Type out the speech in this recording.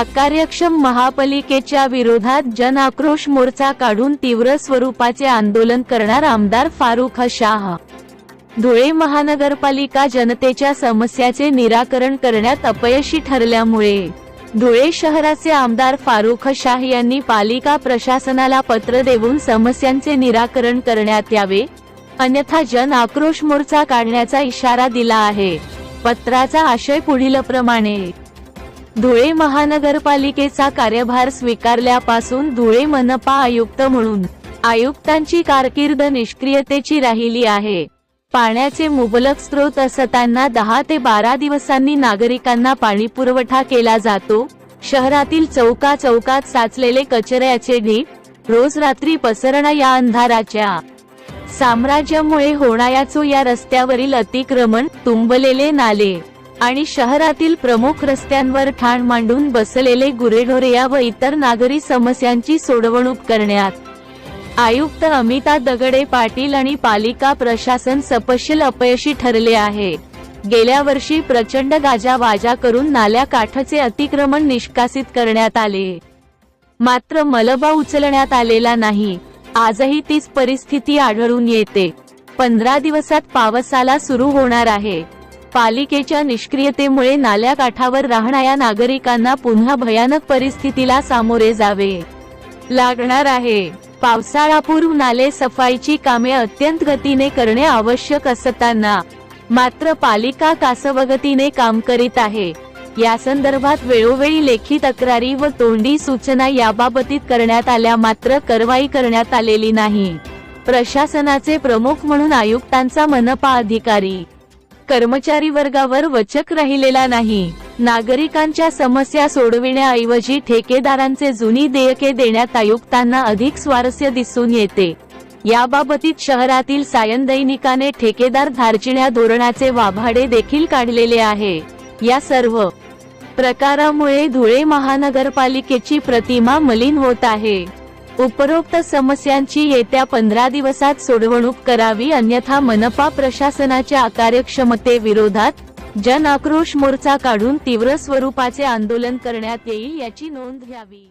अकार्यक्षम महापालिकेच्या विरोधात जन आक्रोश मोर्चा काढून तीव्र स्वरूपाचे आंदोलन करणार आमदार फारुख शाह. धुळे महानगरपालिका जनतेच्या समस्याचे निराकरण करण्यात अपयशी ठरल्यामुळे धुळे शहराचे आमदार फारुख शाह यांनी पालिका प्रशासनाला पत्र देऊन समस्यांचे निराकरण करण्यात यावे अन्यथा जन आक्रोश मोर्चा काढण्याचा इशारा दिला आहे. पत्राचा आशय पुढील प्रमाणे धुळे महानगरपालिकेचा कार्यभार स्वीकारल्यापासून धुळे मनपा आयुक्त म्हणून आयुक्तांची कारकीर्द निष्क्रियतेची राहिली आहे. पाण्याचे मुबलक स्रोत असताना दहा ते बारा दिवसांनी नागरिकांना पाणी पुरवठा केला जातो. शहरातील चौका चौकात साचलेले कचऱ्याचे ढीप रोज रात्री पसरणा या अंधाराच्या साम्राज्यामुळे होणायाचो या रस्त्यावरील अतिक्रमण तुंबलेले नाले. आणि शहरातील प्रमुख रस्त्यांवर ठाण मांडून बसलेले गुरेढोरे व इतर नागरी समस्यांची सोडवणूक करण्यात. आयुक्त अमिता दगडे पाटील आणि पालिका प्रशासन सपशील अपयशी ठरले आहे. गेल्या वर्षी प्रचंड गाजावाजा करून नाल्या काठाचे अतिक्रमण निष्कासित करण्यात आले. मात्र मलबा उचलण्यात आलेला नाही. आजही तीच परिस्थिती आढळून येते. पंधरा दिवसात पावसाला सुरू होणार आहे. पालिकेच्या निष्क्रियतेमुळे नाल्या काठावर राहणाऱ्या नागरिकांना पुन्हा भयानक परिस्थितीला सामोरे जावे लागणार आहे. पावसाळापूर्व नाले सफाईची कामे अत्यंत गतीने करणे आवश्यक असताना मात्र पालिका कासवगतीने काम करीत आहे. या संदर्भात वेळोवेळी लेखी तक्रारी व तोंडी सूचना याबाबतीत करण्यात आल्या मात्र कारवाई करण्यात आलेली नाही. प्रशासनाचे प्रमुख म्हणून आयुक्तांचा मनपा अधिकारी कर्मचारी वर्गावर वचक राहिलेला नाही. नागरिकांच्या समस्या सोडविण्याऐवजी ठेकेदारांचे जुनी देयके देण्यात आयुक्तांना अधिक स्वारस्य दिसून येते. याबाबतीत शहरातील सायन दैनिकाने ठेकेदार धारचिण्या धोरणाचे वाभाडे देखील काढलेले आहे. या सर्व प्रकारामुळे धुळे महानगरपालिकेची प्रतिमा मलिन होत आहे. उपरोक्त समस्यांची येत्या पंधरा दिवसात सोडवणूक करावी अन्यथा मनपा प्रशासनाच्या अकार्यक्षमतेविरोधात जन आक्रोश मोर्चा काढून तीव्र स्वरूपाचे आंदोलन करण्यात येईल याची नोंद घ्यावी.